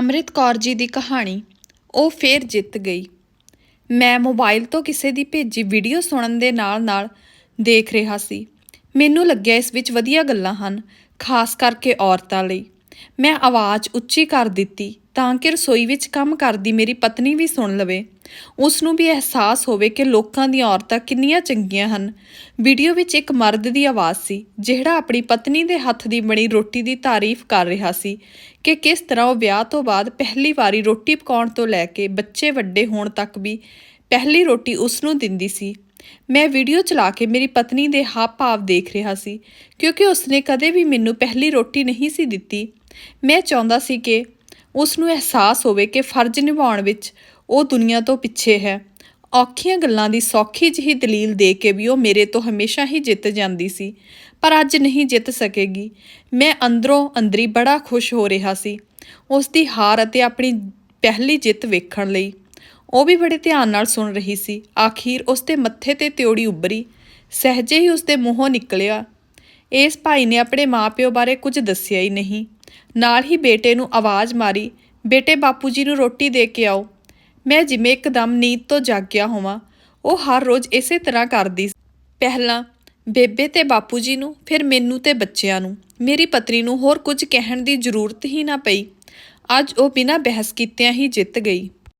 ਅੰਮ੍ਰਿਤ ਕੌਰ ਜੀ ਦੀ ਕਹਾਣੀ, ਉਹ ਫੇਰ ਜਿੱਤ ਗਈ। ਮੈਂ ਮੋਬਾਈਲ ਤੋਂ ਕਿਸੇ ਦੀ ਭੇਜੀ ਵੀਡੀਓ ਸੁਣਨ ਦੇ ਨਾਲ-ਨਾਲ ਦੇਖ ਰਿਹਾ ਸੀ। ਮੈਨੂੰ ਲੱਗਿਆ ਇਸ ਵਿੱਚ ਵਧੀਆ ਗੱਲਾਂ ਹਨ, ਖਾਸ ਕਰਕੇ ਔਰਤਾਂ ਲਈ। ਮੈਂ ਆਵਾਜ਼ ਉੱਚੀ ਕਰ ਦਿੱਤੀ। ਤਾਂ ਕਿ ਰਸੋਈ ਵਿੱਚ ਕੰਮ ਕਰਦੀ ਮੇਰੀ ਪਤਨੀ ਵੀ ਸੁਣ ਲਵੇ। ਉਸ ਨੂੰ ਵੀ ਅਹਿਸਾਸ ਹੋਵੇ ਕਿ ਲੋਕਾਂ ਦੀਆਂ ਔਰਤਾਂ ਕਿੰਨੀਆਂ ਚੰਗੀਆਂ ਹਨ। ਵੀਡੀਓ ਵਿੱਚ ਇੱਕ ਮਰਦ ਦੀ ਆਵਾਜ਼ ਸੀ, ਜਿਹੜਾ ਆਪਣੀ ਪਤਨੀ ਦੇ ਹੱਥ ਦੀ ਬਣੀ ਰੋਟੀ ਦੀ ਤਾਰੀਫ ਕਰ ਰਿਹਾ ਸੀ ਕਿ ਕਿਸ ਤਰ੍ਹਾਂ ਉਹ ਵਿਆਹ ਤੋਂ ਬਾਅਦ ਪਹਿਲੀ ਵਾਰੀ ਰੋਟੀ ਪਕਾਉਣ ਤੋਂ ਲੈ ਕੇ ਬੱਚੇ ਵੱਡੇ ਹੋਣ ਤੱਕ ਵੀ ਪਹਿਲੀ ਰੋਟੀ ਉਸ ਨੂੰ ਦਿੰਦੀ ਸੀ। ਮੈਂ ਵੀਡੀਓ ਚਲਾ ਕੇ ਮੇਰੀ ਪਤਨੀ ਦੇ ਹਾਵ ਭਾਵ ਦੇਖ ਰਿਹਾ ਸੀ, ਕਿਉਂਕਿ ਉਸਨੇ ਕਦੇ ਵੀ ਮੈਨੂੰ ਪਹਿਲੀ ਰੋਟੀ ਨਹੀਂ ਸੀ ਦਿੱਤੀ। ਮੈਂ ਚਾਹੁੰਦਾ ਸੀ ਕਿ ਉਸ ਨੂੰ ਅਹਿਸਾਸ ਹੋਵੇ ਕਿ ਫਰਜ਼ ਨਿਭਾਉਣ ਵਿੱਚ ਉਹ ਦੁਨੀਆ ਤੋਂ ਪਿੱਛੇ ਹੈ। ਔਖੀਆਂ ਗੱਲਾਂ ਦੀ ਸੌਖੀ ਜਿਹੀ ਦਲੀਲ ਦੇ ਕੇ ਵੀ ਉਹ ਮੇਰੇ ਤੋਂ ਹਮੇਸ਼ਾ ਹੀ ਜਿੱਤ ਜਾਂਦੀ ਸੀ, ਪਰ ਅੱਜ ਨਹੀਂ ਜਿੱਤ ਸਕੇਗੀ। ਮੈਂ ਅੰਦਰੋਂ ਅੰਦਰੀ ਬੜਾ ਖੁਸ਼ ਹੋ ਰਿਹਾ ਸੀ ਉਸ ਦੀ ਹਾਰ ਅਤੇ ਆਪਣੀ ਪਹਿਲੀ ਜਿੱਤ ਵੇਖਣ ਲਈ। ਉਹ ਵੀ ਬੜੇ ਧਿਆਨ ਨਾਲ ਸੁਣ ਰਹੀ ਸੀ। ਆਖੀਰ ਉਸ ਦੇ ਮੱਥੇ ਤੇ ਤਿਉੜੀ ਉੱਭਰੀ। ਸਹਜੇ ਹੀ ਉਸ ਦੇ ਮੂੰਹੋਂ ਨਿਕਲਿਆ, ਇਸ ਭਾਈ ਨੇ ਆਪਣੇ ਮਾਪਿਓ ਬਾਰੇ ਕੁਝ ਦੱਸਿਆ ਹੀ ਨਹੀਂ। ਨਾਲ ਹੀ ਬੇਟੇ ਨੂੰ ਆਵਾਜ਼ ਮਾਰੀ, ਬੇਟੇ ਬਾਪੂ ਜੀ ਨੂੰ ਰੋਟੀ ਦੇ ਕੇ ਆਓ। ਮੈਂ ਜਿਵੇਂ ਇੱਕਦਮ ਨੀਂਦ ਤੋਂ ਜਾਗਿਆ ਹੋਵਾਂ। ਉਹ ਹਰ ਰੋਜ਼ ਇਸੇ ਤਰ੍ਹਾਂ ਕਰਦੀ ਪਹਿਲਾਂ ਬੇਬੇ ਤੇ ਬਾਪੂ ਜੀ ਨੂੰ, ਫਿਰ ਮੈਨੂੰ ਤੇ ਬੱਚਿਆਂ ਨੂੰ। ਮੇਰੀ ਪਤਨੀ ਨੂੰ ਹੋਰ ਕੁਝ ਕਹਿਣ ਦੀ ਜ਼ਰੂਰਤ ਹੀ ਨਾ ਪਈ। ਅੱਜ ਉਹ ਬਿਨਾਂ ਬਹਿਸ ਕੀਤਿਆਂ ਹੀ ਜਿੱਤ ਗਈ।